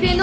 높이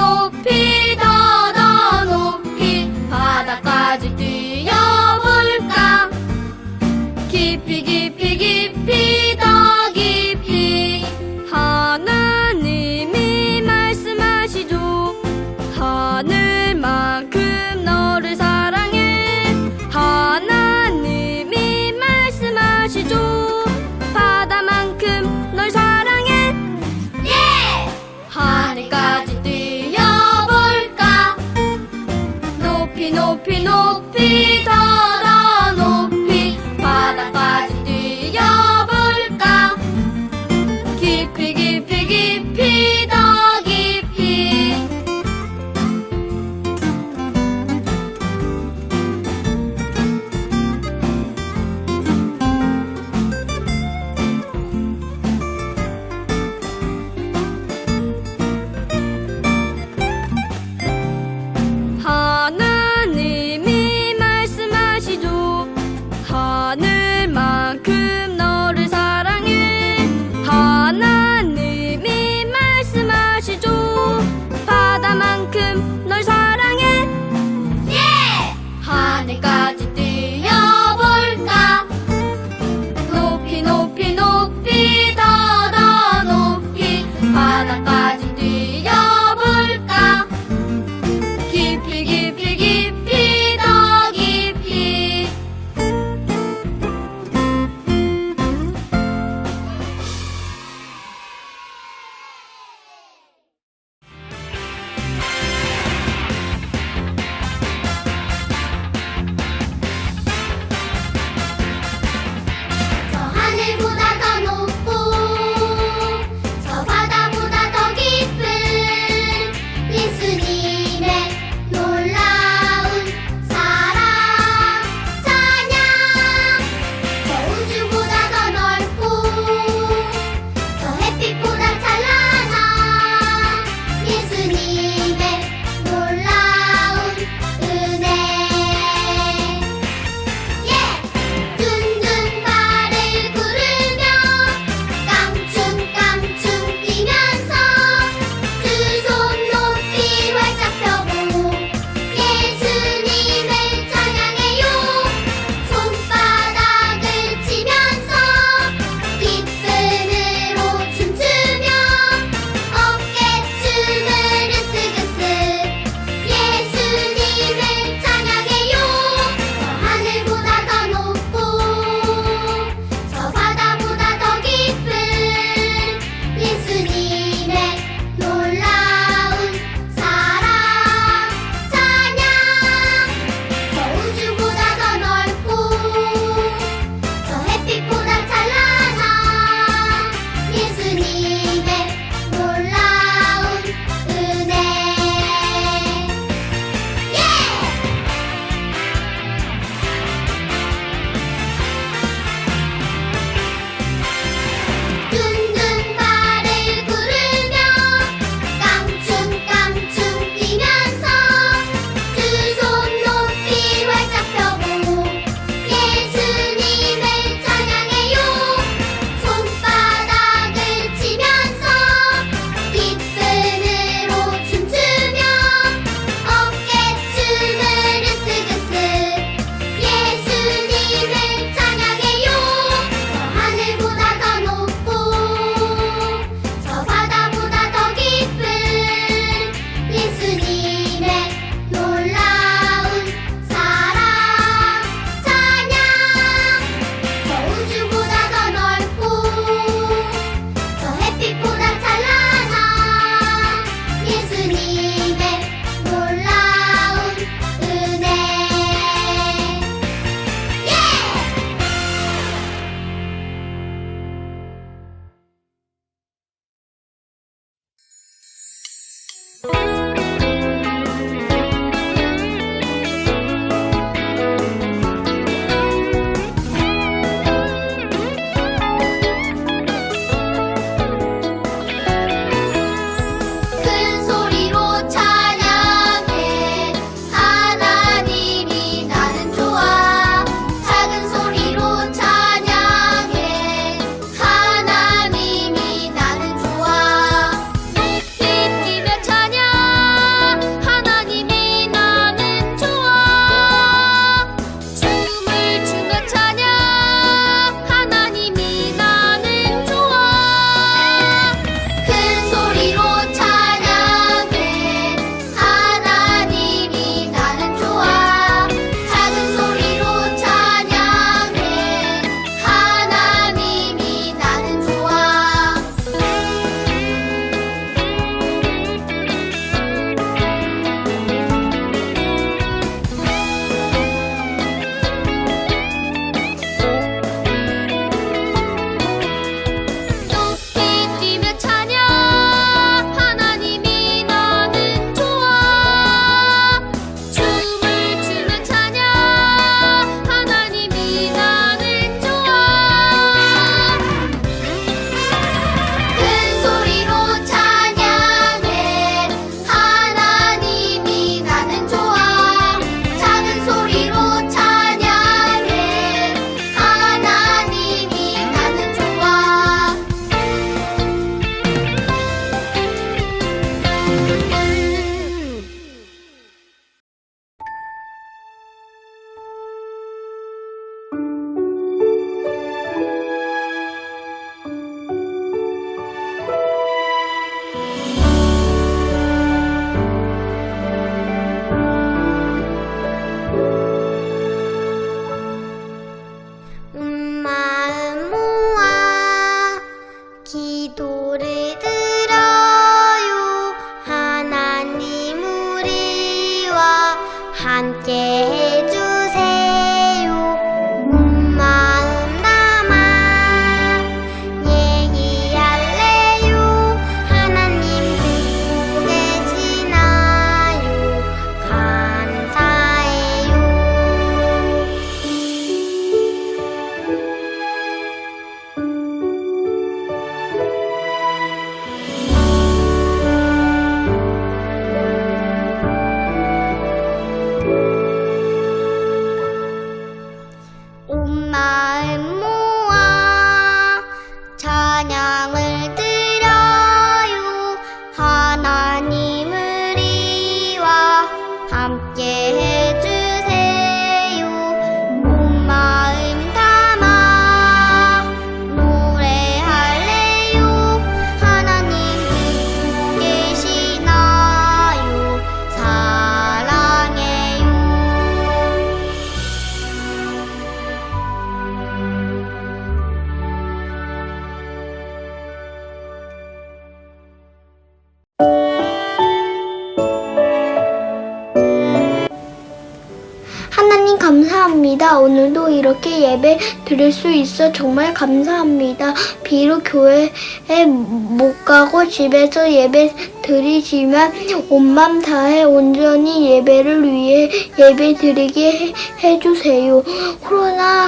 예배 드릴 수 있어 정말 감사합니다. 비록 교회에 못 가고 집에서 예배 드리지만 온맘 다해 온전히 예배를 위해 예배 드리게 해, 해주세요. 코로나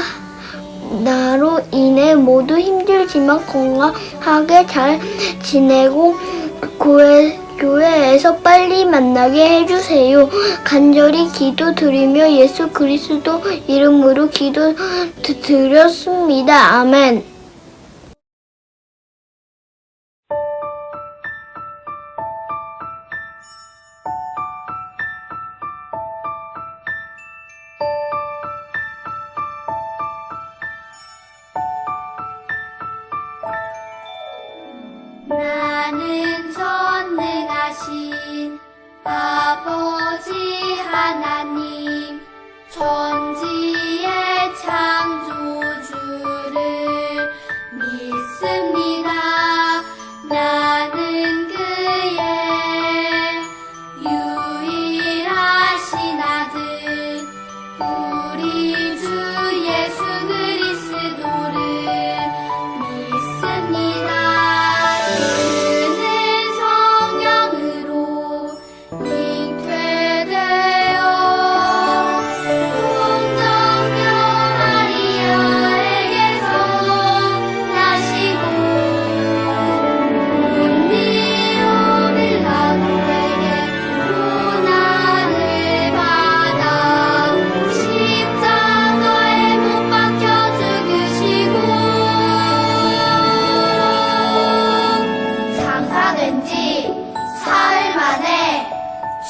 나로 인해 모두 힘들지만 건강하게 잘 지내고 교회, 교회에서 빨리 만나게 해주세요. 간절히 기도드리며 예수 그리스도 이름으로 기도 드- 드렸습니다. 아멘.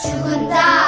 죽은 자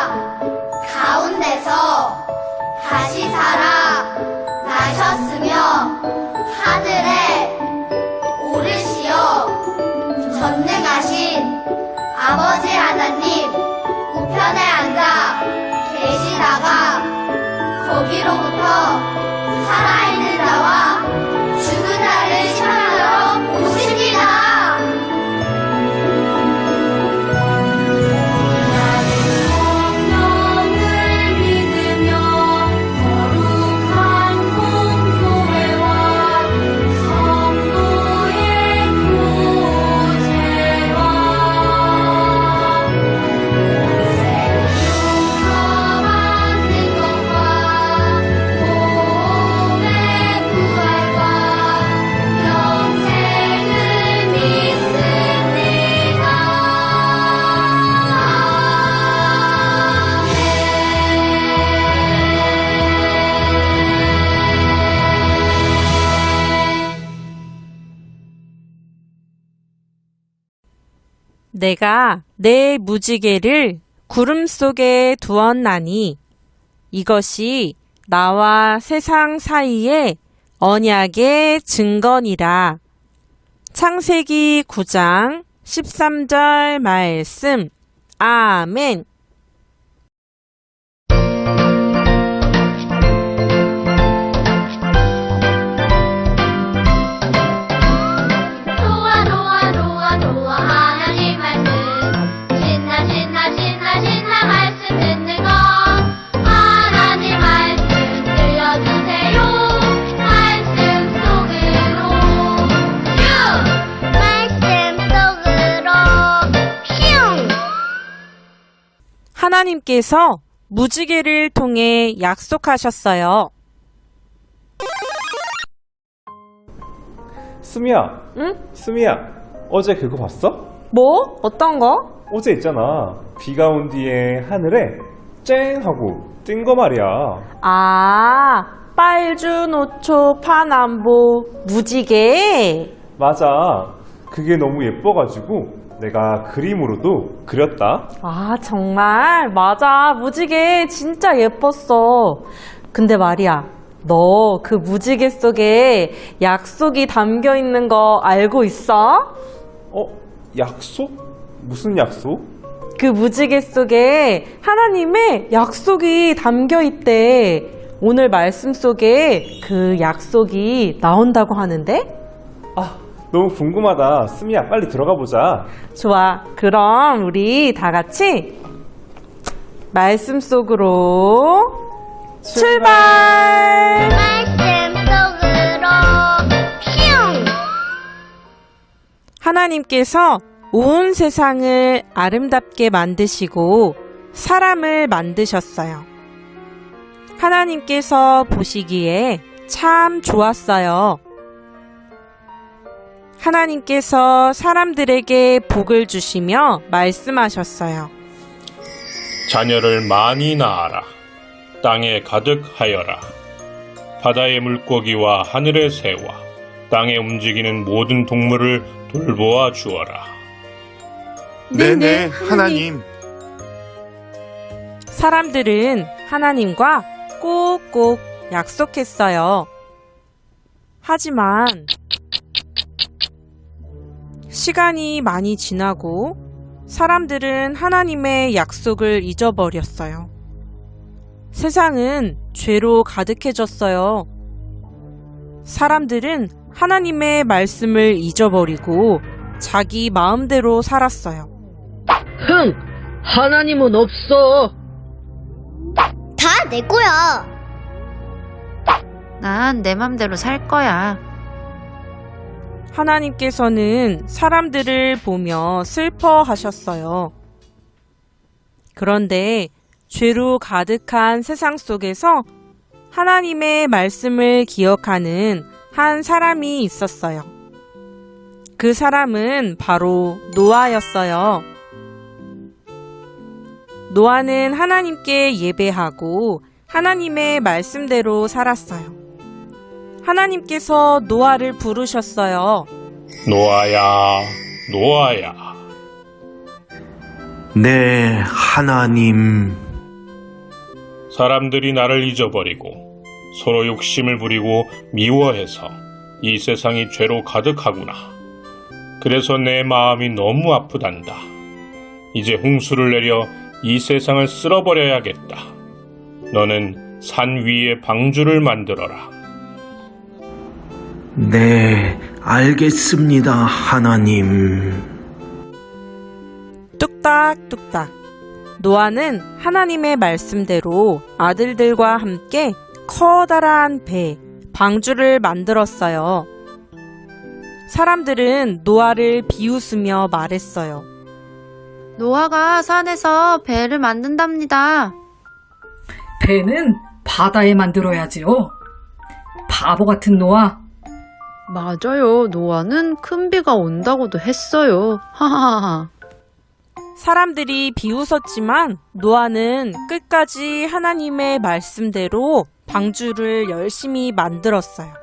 내가 내 무지개를 구름 속에 두었나니 이것이 나와 세상 사이의 언약의 증거니라. 창세기 9장 13절 말씀. 아멘. 하나님께서 무지개를 통해 약속하셨어요. 수미야, 응? 수미야, 어제 그거 봤어? 뭐? 어떤 거? 어제 있잖아. 비가 온 뒤에 하늘에 쨍 하고 뜬 거 말이야. 아, 빨주노초 파남보 무지개. 맞아. 그게 너무 예뻐가지고 내가 그림으로도 그렸다. 아, 정말? 맞아. 무지개 진짜 예뻤어. 근데 말이야. 너 그 무지개 속에 약속이 담겨 있는 거 알고 있어? 어? 약속? 무슨 약속? 그 무지개 속에 하나님의 약속이 담겨 있대. 오늘 말씀 속에 그 약속이 나온다고 하는데? 아, 너무 궁금하다. 수미야, 빨리 들어가 보자. 좋아. 그럼 우리 다 같이 말씀 속으로 출발! 말씀 속으로 슝 하나님께서 온 세상을 아름답게 만드시고 사람을 만드셨어요. 하나님께서 보시기에 참 좋았어요. 하나님께서 사람들에게 복을 주시며 말씀하셨어요. 자녀를 많이 낳아라. 땅에 가득하여라. 바다의 물고기와 하늘의 새와 땅에 움직이는 모든 동물을 돌보아 주어라. 네네, 하나님. 사람들은 하나님과 꼭꼭 약속했어요. 하지만 시간이 많이 지나고 사람들은 하나님의 약속을 잊어버렸어요. 세상은 죄로 가득해졌어요. 사람들은 하나님의 말씀을 잊어버리고 자기 마음대로 살았어요. 흥! 하나님은 없어! 다 내 거야. 난 내 맘대로 살 거야. 하나님께서는 사람들을 보며 슬퍼하셨어요. 그런데 죄로 가득한 세상 속에서 하나님의 말씀을 기억하는 한 사람이 있었어요. 그 사람은 바로 노아였어요. 노아는 하나님께 예배하고 하나님의 말씀대로 살았어요. 하나님께서 노아를 부르셨어요. 노아야, 노아야. 네, 하나님. 사람들이 나를 잊어버리고 서로 욕심을 부리고 미워해서 이 세상이 죄로 가득하구나. 그래서 내 마음이 너무 아프단다. 이제 홍수를 내려 이 세상을 쓸어버려야겠다. 너는 산 위에 방주를 만들어라. 네, 알겠습니다, 하나님. 뚝딱뚝딱. 노아는 하나님의 말씀대로 아들들과 함께 커다란 배, 방주를 만들었어요. 사람들은 노아를 비웃으며 말했어요. 노아가 산에서 배를 만든답니다. 배는 바다에 만들어야지요. 바보 같은 노아. 맞아요. 노아는 큰 비가 온다고도 했어요. 하하하. 사람들이 비웃었지만 노아는 끝까지 하나님의 말씀대로 방주를 열심히 만들었어요.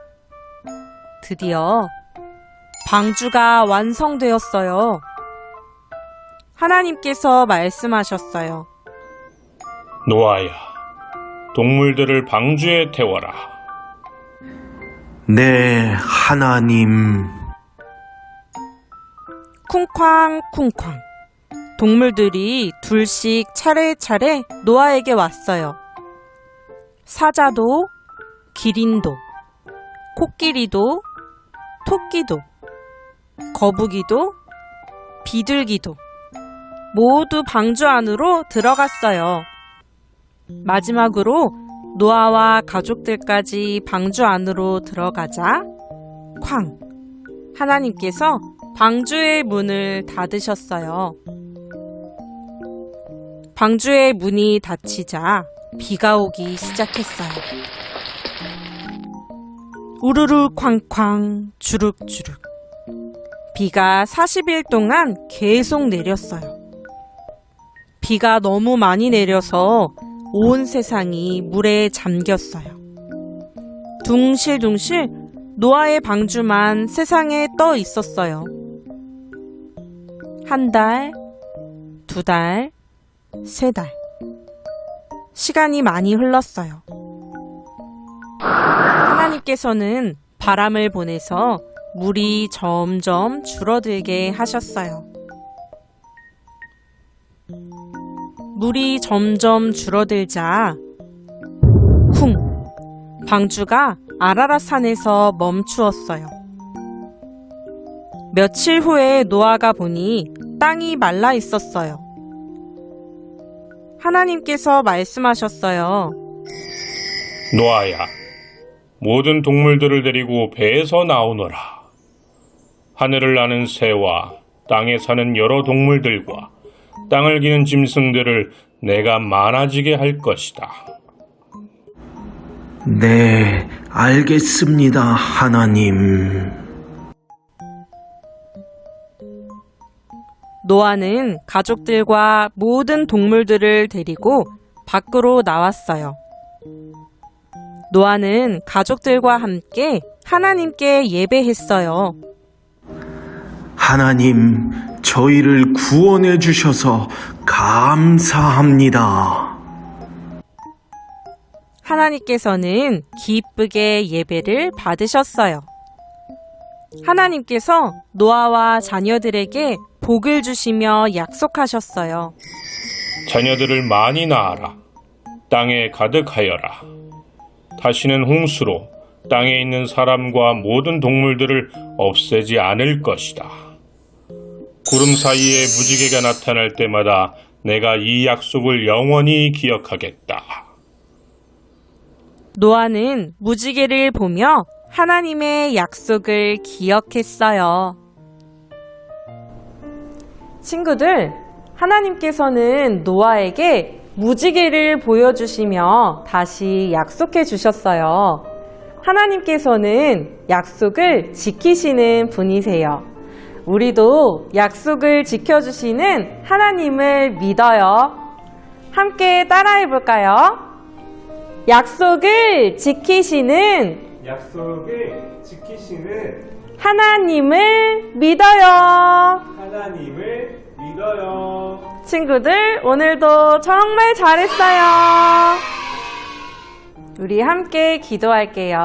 드디어 방주가 완성되었어요. 하나님께서 말씀하셨어요. 노아야, 동물들을 방주에 태워라. 네, 하나님. 쿵쾅 쿵쾅. 동물들이 둘씩 차례차례 노아에게 왔어요. 사자도, 기린도, 코끼리도, 토끼도, 거북이도, 비둘기도 모두 방주 안으로 들어갔어요. 마지막으로 노아와 가족들까지 방주 안으로 들어가자 쾅! 하나님께서 방주의 문을 닫으셨어요. 방주의 문이 닫히자 비가 오기 시작했어요. 우르르 쾅쾅 주룩주룩 비가 40일 동안 계속 내렸어요. 비가 너무 많이 내려서 온 세상이 물에 잠겼어요. 둥실둥실 노아의 방주만 세상에 떠 있었어요. 한 달, 두 달, 세 달. 시간이 많이 흘렀어요. 하나님께서는 바람을 보내서 물이 점점 줄어들게 하셨어요. 물이 점점 줄어들자 쿵 방주가 아라라산에서 멈추었어요. 며칠 후에 노아가 보니 땅이 말라 있었어요. 하나님께서 말씀하셨어요. 노아야, 모든 동물들을 데리고 배에서 나오너라. 하늘을 나는 새와 땅에 사는 여러 동물들과 땅을 기는 짐승들을 내가 많아지게 할 것이다. 네, 알겠습니다, 하나님. 노아는 가족들과 모든 동물들을 데리고 밖으로 나왔어요. 노아는 가족들과 함께 하나님께 예배했어요. 하나님, 저희를 구원해 주셔서 감사합니다. 하나님께서는 기쁘게 예배를 받으셨어요. 하나님께서 노아와 자녀들에게 복을 주시며 약속하셨어요. 자녀들을 많이 낳아라. 땅에 가득하여라. 다시는 홍수로 땅에 있는 사람과 모든 동물들을 없애지 않을 것이다. 구름 사이에 무지개가 나타날 때마다 내가 이 약속을 영원히 기억하겠다. 노아는 무지개를 보며 하나님의 약속을 기억했어요. 친구들, 하나님께서는 노아에게 무지개를 보여주시며 다시 약속해 주셨어요. 하나님께서는 약속을 지키시는 분이세요. 우리도 약속을 지켜주시는 하나님을 믿어요. 함께 따라해 볼까요? 약속을 지키시는 약속을 지키시는 하나님을 믿어요. 하나님을 믿어요. 친구들, 오늘도 정말 잘했어요. 우리 함께 기도할게요.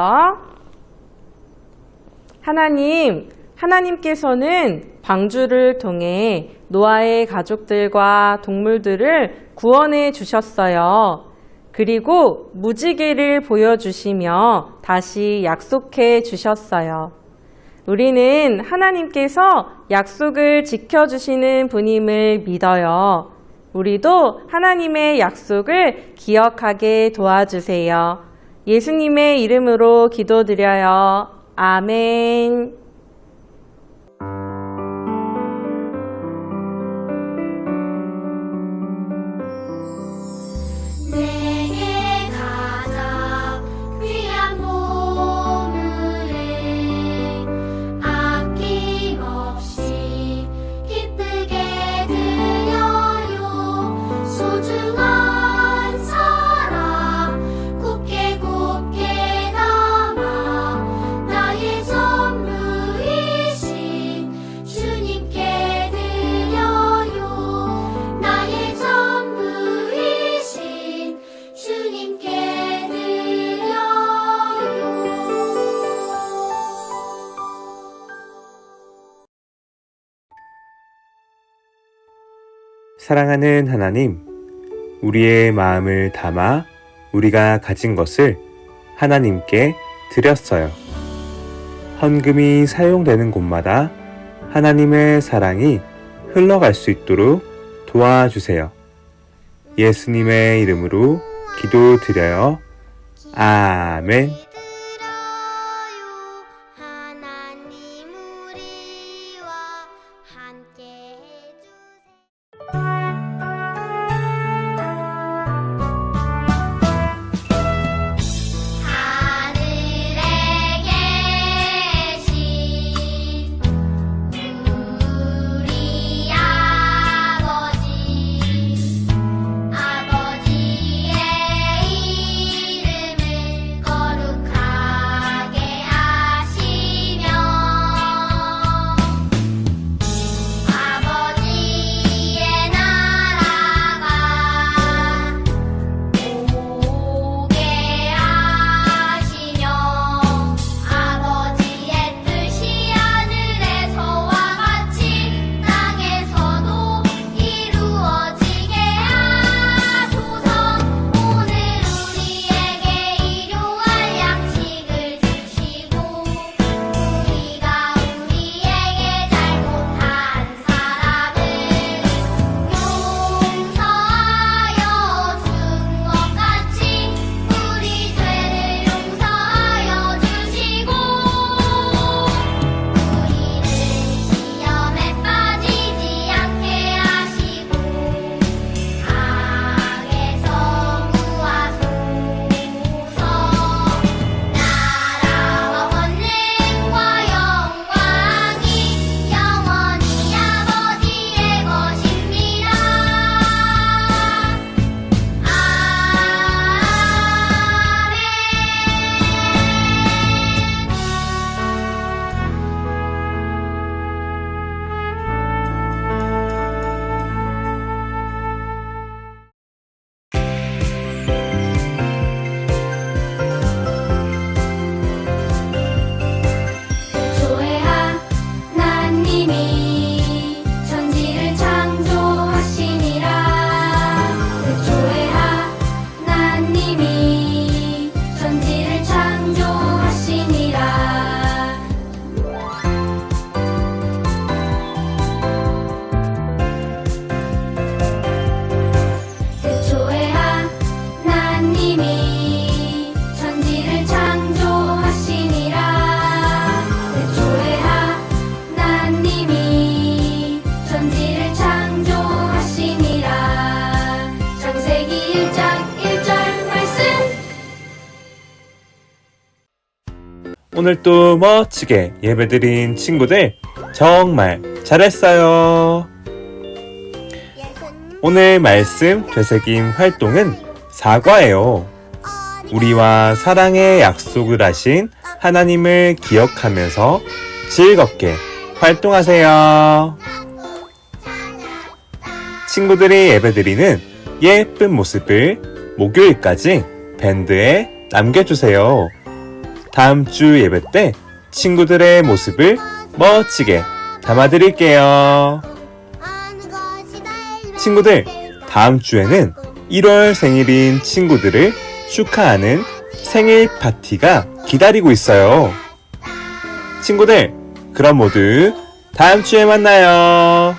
하나님, 하나님께서는 방주를 통해 노아의 가족들과 동물들을 구원해 주셨어요. 그리고 무지개를 보여주시며 다시 약속해 주셨어요. 우리는 하나님께서 약속을 지켜주시는 분임을 믿어요. 우리도 하나님의 약속을 기억하게 도와주세요. 예수님의 이름으로 기도드려요. 아멘. 사랑하는 하나님, 우리의 마음을 담아 우리가 가진 것을 하나님께 드렸어요. 헌금이 사용되는 곳마다 하나님의 사랑이 흘러갈 수 있도록 도와주세요. 예수님의 이름으로 기도드려요. 아멘. 오늘도 멋지게 예배드린 친구들 정말 잘했어요. 오늘 말씀 되새김 활동은 사과예요. 우리와 사랑의 약속을 하신 하나님을 기억하면서 즐겁게 활동하세요. 친구들이 예배드리는 예쁜 모습을 목요일까지 밴드에 남겨주세요. 다음 주 예배 때 친구들의 모습을 멋지게 담아드릴게요. 친구들, 다음 주에는 1월 생일인 친구들을 축하하는 생일 파티가 기다리고 있어요. 친구들, 그럼 모두 다음 주에 만나요.